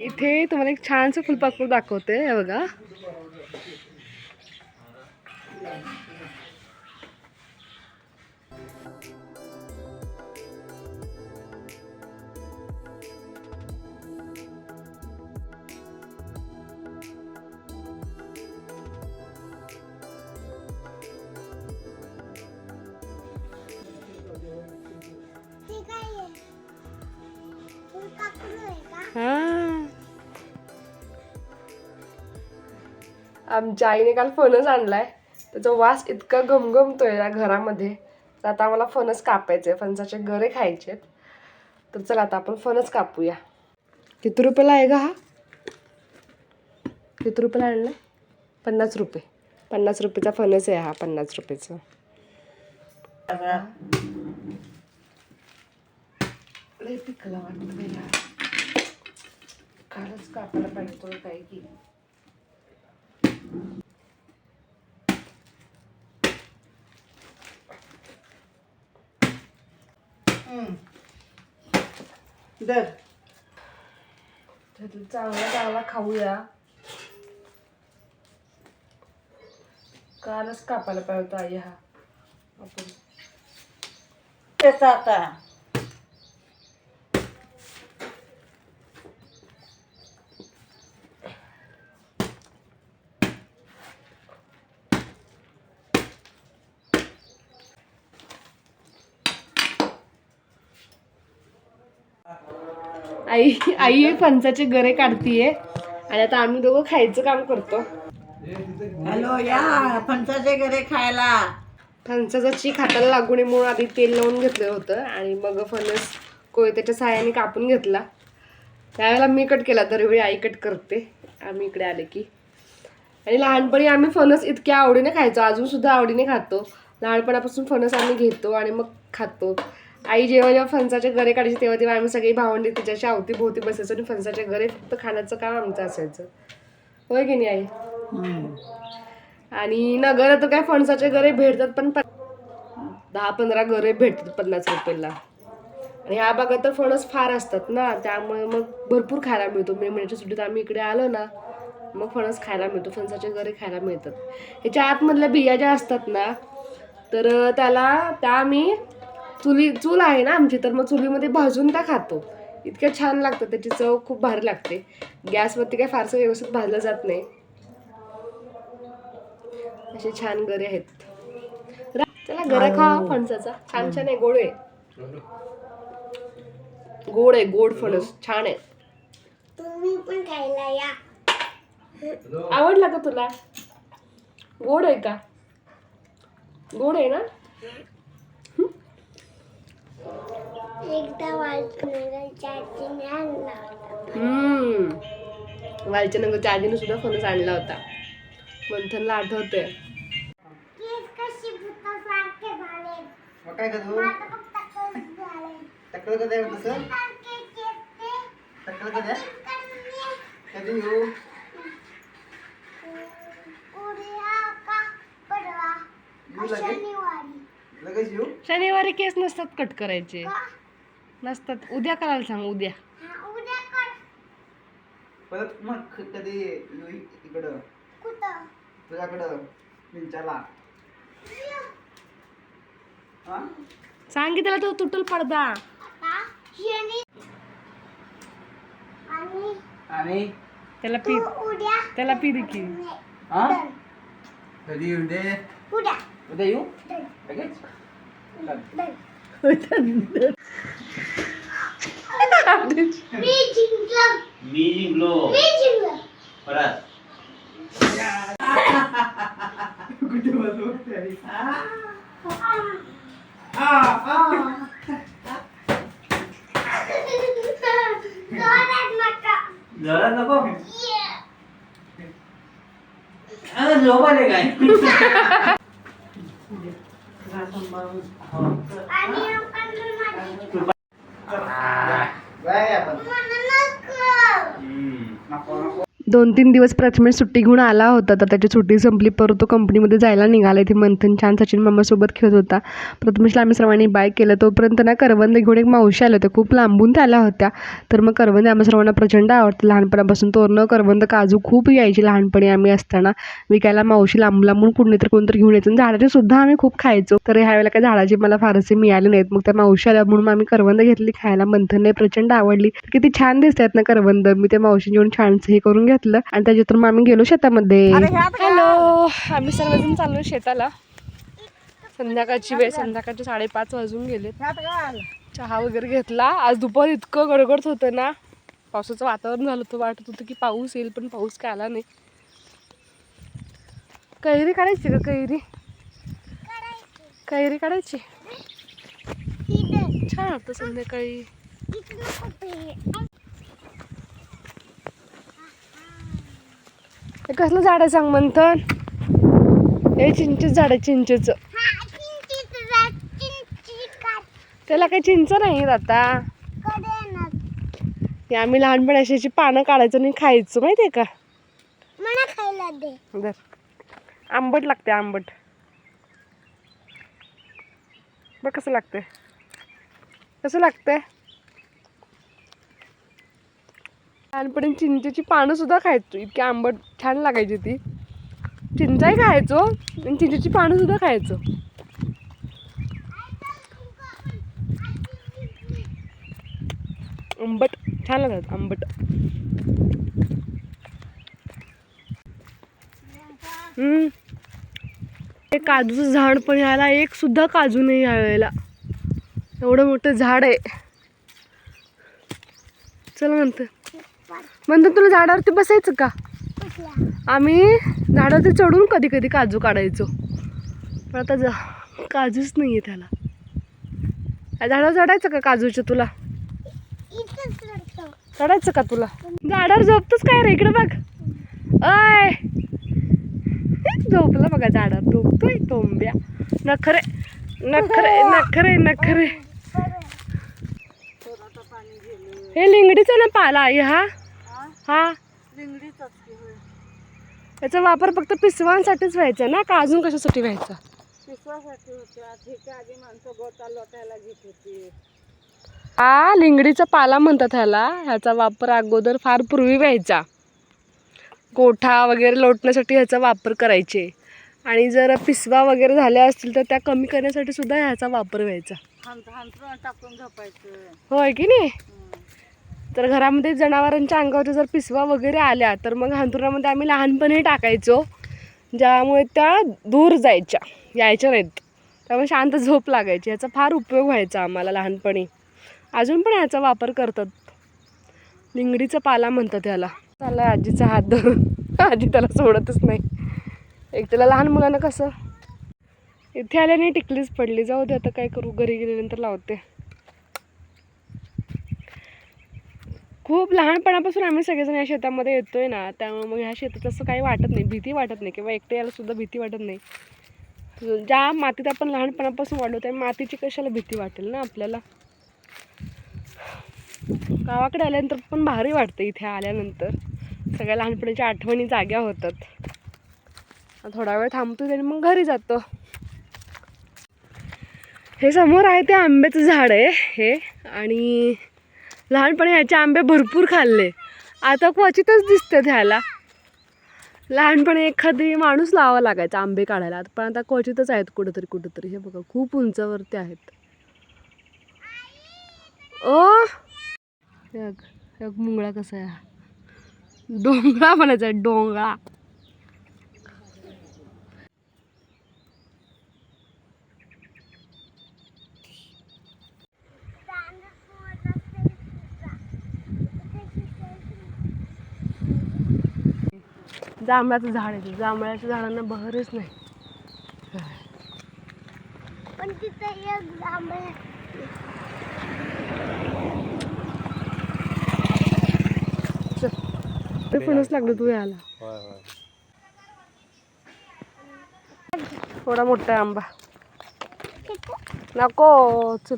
इथे तुम्हाला एक छानसं फुलपाखरू दाखवते बघा. आमच्या आईने काल फणस आणलाय. त्याचा वास इतका घमघमतोय या घरामध्ये. तर आता आम्हाला फणस कापायचे फणसाचे गरे खायचे तर चला आता आपण फणस कापूया. किती रुपयाला आहे का हा? किती रुपयाला आणला पन्नास रुपये. पन्नास रुपयेचा फणस आहे हा पन्नास रुपयेचा. पिकला वाटतं कालच कापायला पाहिजे थोडं काय की दर. त्यातलं चांगला चांगला खाऊया. कालच कापायला पाहिजे होता आई हा. आपण. त्याचा आता. आई आई हे फणसाचे गरे काढतीये. आणि आता आम्ही दोघं खायचं काम करतो. हॅलो या फणसाचे गरे खायला. फणसाचा चीक हाताला लागू नये म्हणून आधी तेल लावून घेतलं होतं आणि मग फणस कोयत्याच्या साह्याने कापून घेतला. त्यावेळेला मी कट केला दरवेळी आई कट करते. आम्ही इकडे आले की. आणि लहानपणी आम्ही फणस इतक्या आवडीने खायचो. अजून सुद्धा आवडीने खातो. लहानपणापासून फणस आम्ही घेतो आणि मग खातो. आई जेव्हा जेव्हा फणसाचे गरे काढायचे तेव्हा तेव्हा आम्ही सगळी भावंडी तिच्याशी अवतीभोवती बसायचो आणि फणसाचे गरे फक्त खाण्याचं काम आमचं असायचं. होय की नाही आई? आणि नगर तर काय फणसाचे गरे भेटतात पण प- दहा पंधरा गरे भेटतात पन्नास रुपयाला. आणि ह्या भागात तर फणस फार असतात ना त्यामुळे मग भरपूर खायला मिळतो. मे महिन्याच्या सुट्टीत आम्ही इकडे आलो ना मग फणस खायला मिळतो फणसाचे गरे खायला मिळतात. ह्याच्या आतमधल्या बिया ज्या असतात ना तर त्याला त्या आम्ही चुली चूल आहे ना आमची तर मग चुलीमध्ये भाजून त्या खातो. इतक्या छान लागतं त्याची चव खूप भारी लागते. गॅसवरती काय फारसं व्यवस्थित भाजलं जात नाही. असे छान गरे आहेत. चला गरा खा फणसाचा. छान छान आहे गोड आहे. गोड आहे गोड फणस. छान आहे. तुम्ही पण खायला या. आवडला का तुला? गोड आहे का? गोड आहे ना? एकदा वाचण्याच्या आजीने आणला होता हम्म. वालच्या नगरच्या आजीने सुद्धा फणस आणला होता. मंथनला आठवतंय. केस कशी भूतासारखे झाले. मग काय करू आता फक्त कौस झाले टक्कल कधी आहे तसं सारखे केस ते टक्कल कधी आहे कमी कधी येऊ उद्या का परवा? येऊ का लागेल शनिवारी केस नसतात कट करायचे. का? नसतात. उद्या करायला सांग उद्या. हा उद्या कर. परत मग क- कधी इकडं? कुठं? तुझ्याकडं पिंचाला हा? सांग की त्याला तो तुटल पडदा. आणि त्याला पी त्याला पी दे. की हा कधी येऊ दे? उद्या. उद्या येऊ? लगेच? डन मी जिंकलो मी जिंकलो मी जिंकलो परत कुठे बोलतो तरी जोरात नका जरा नको Yeah. अगं झोप आले काय आणि आपण माझी बाय आपण मला नको हम्म. नको नको दोन तीन दिवस प्रथमेश सुट्टी घेऊन आला होता तर त्याची सुट्टी संपली. परत तो कंपनीमध्ये जायला निघाला. इथे मंथन छान सचिन मामासोबत खेळत होता. प्रथमेशला आम्ही सर्वांनी बाय केलं. तोपर्यंत ना करवंद घेऊन एक मावशी आल्या होत्या. खूप लांबून त्या आल्या होत्या. तर मग करवंद आम्ही सर्वांना प्रचंड आवडतं. लहानपणापासून तोरणं करवंद काजू खूप यायची लहानपणी आम्ही असताना. विकायला मावशी लांब लांबून कुणी तर कोणतरी घेऊन यायचं. आणि झाडाचे सुद्धा आम्ही खूप खायचो. तर ह्या वेळेला काही झाडाचे मला फारसे मिळाले नाहीत. मग त्या मावशी आल्या म्हणून मग आम्ही करवंद घेतली. खायला मंथनने प्रचंड आवडली. किती छान दिसतात ना करवंद. मी त्या मावशी घेऊन छानसं हे करून घेतलं आणि त्याच्यातून मग आम्ही गेलो शेतामध्ये. हॅलो आम्ही सर्वजण चाललो शेताला. संध्याकाळची वेळ संध्याकाळचे साडेपाच वाजून गेले चहा वगैरे घेतला. आज दुपार इतकं गडगडत होतं ना. पावसाचं वातावरण झालं होतं वाटत होतं की पाऊस येईल पण पाऊस काय आला नाही. कैरी काढायची का कैरी. कैरी काढायची. छान वाटतं संध्याकाळी. हे कसलं झाड आहे सांग मंथन हे चिंचेच झाड आहे चिंचेचं. त्याला काही चिंच नाही आता. हे आम्ही लहानपणी अशी पानं काढायचं आणि खायचं का? खायला दे. दर. आंबट लागते आंबट. बघ कसं लागतंय? कसं लागतंय? लहानपणी चिंचेची पानं सुद्धा खायचो. इतकी आंबट छान लागायची ती. चिंचाही खायचो आणि चिंचेची पानं सुद्धा खायचो. आंबट छान लागतात आंबट. हम्म. हे काजूचं झाड पण यायला एक सुद्धा काजू नाही यावेळेला एवढं मोठं झाड आहे. चल म्हणतं. म्हणतं तुला झाडावरती बसायचं का? आम्ही झाडावरती चढून कधी कधी काजू काढायचो. पण आता जा काजूच नाही आहे त्याला झाडावर चढायचं का काजूच्या तुला? चढायचं का तुला? झाडावर झोपतोच काय रे? इकडे बघ. अय! झोपला बघा झाडावर. झोपतोय तोंब्या नखरे नखरे नखरे नखरे. हे लिंगडीचा ना पाला आहे हा? हा? याचा वापर फक्त पिसवांसाठीच व्हायचा ना? का अजून कशासाठी व्हायचा? हा लिंगडीचा पाला म्हणतात ह्याला. ह्याचा वापर अगोदर फार पूर्वी व्हायचा. गोठा वगैरे लोटण्यासाठी ह्याचा वापर करायचे. आणि जर पिसवा वगैरे झाल्या असतील तर त्या कमी करण्यासाठी सुद्धा ह्याचा वापर व्हायचा. टाकून झोपायचं. होय की नाही? तर घरामध्ये जनावरांच्या अंगावर जर पिसवा वगैरे आल्या तर मग हांतुरामध्ये आम्ही लहानपणी टाकायचो ज्यामुळे त्या दूर जायच्या यायच्या नाहीत. त्यामुळे शांत झोप लागायची. याचा फार उपयोग व्हायचा आम्हाला लहानपणी. अजून पण याचा वापर करतात. लिंगडीचा पाला म्हणतात त्याला चालला आजीचा हात धरून. आजी त्याला सोडतच नाही. एक त्याला लहान मुलांना कसं? इथे आल्याने टिकलीच पडली. जाऊ दे आता काय करू? घरी गेल्यानंतर लावते. खूप लहानपणापासून आम्ही सगळेजण या शेतामध्ये येतो आहे ना त्यामुळे मग ह्या शेतात असं काही वाटत नाही भीती वाटत नाही किंवा एकटे यायलासुद्धा भीती वाटत नाही. ज्या मातीत आपण लहानपणापासून वाढलो त्या मातीची कशाला भीती वाटेल ना आपल्याला? गावाकडे आल्यानंतर पण भारी वाटतं इथे आल्यानंतर. सगळ्या लहानपणीच्या आठवणी जाग्या होतात. थोडा वेळ थांबतो आणि मग घरी जातो. हे समोर आहे ते आंब्याचं झाड आहे हे आणि लहानपणी ह्याचे आंबे भरपूर खाल्ले. आता क्वचितच दिसते ह्याला. लहानपणी एखादी माणूस लावा लागायचा आंबे काढायला. पण आता क्वचितच आहेत कुठंतरी कुठंतरी. हे बघा खूप उंचावरती आहेत. ओ! एक एक मुंगळा कसा आहे. डोंगळा म्हणायचा आहे, डोंगळा. जांभळाचं झाड आहे ते. जांभळाच्या झाडांना बहरच नाही. पण तिथे एक जांभळा ते फणस लागलं तू यायला. थोडा मोठा आहे आंबा नको चल.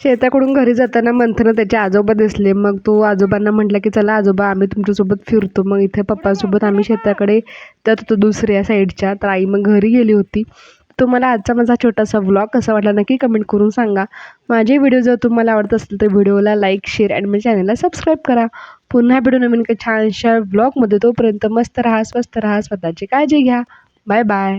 शेताकडून घरी जाताना मंथनं त्याचे आजोबा दिसले. मग तो आजोबांना म्हटलं की चला आजोबा आम्ही तुमच्यासोबत फिरतो. मग इथे पप्पासोबत आम्ही शेताकडे जात होतो दुसऱ्या साईडच्या. तर आई मग घरी गेली होती. तुम्हाला आजचा माझा छोटासा व्लॉग कसा वाटला नक्की कमेंट करून सांगा. माझे व्हिडिओ जर तुम्हाला आवडत असतील तर व्हिडिओला लाईक शेअर आणि माझ्या चॅनलला सबस्क्राईब करा. पुन्हा व्हिडिओ नवीन छानशा व्लॉगमध्ये तोपर्यंत मस्त राहा स्वस्त राहा स्वतःची काळजी घ्या. Bye bye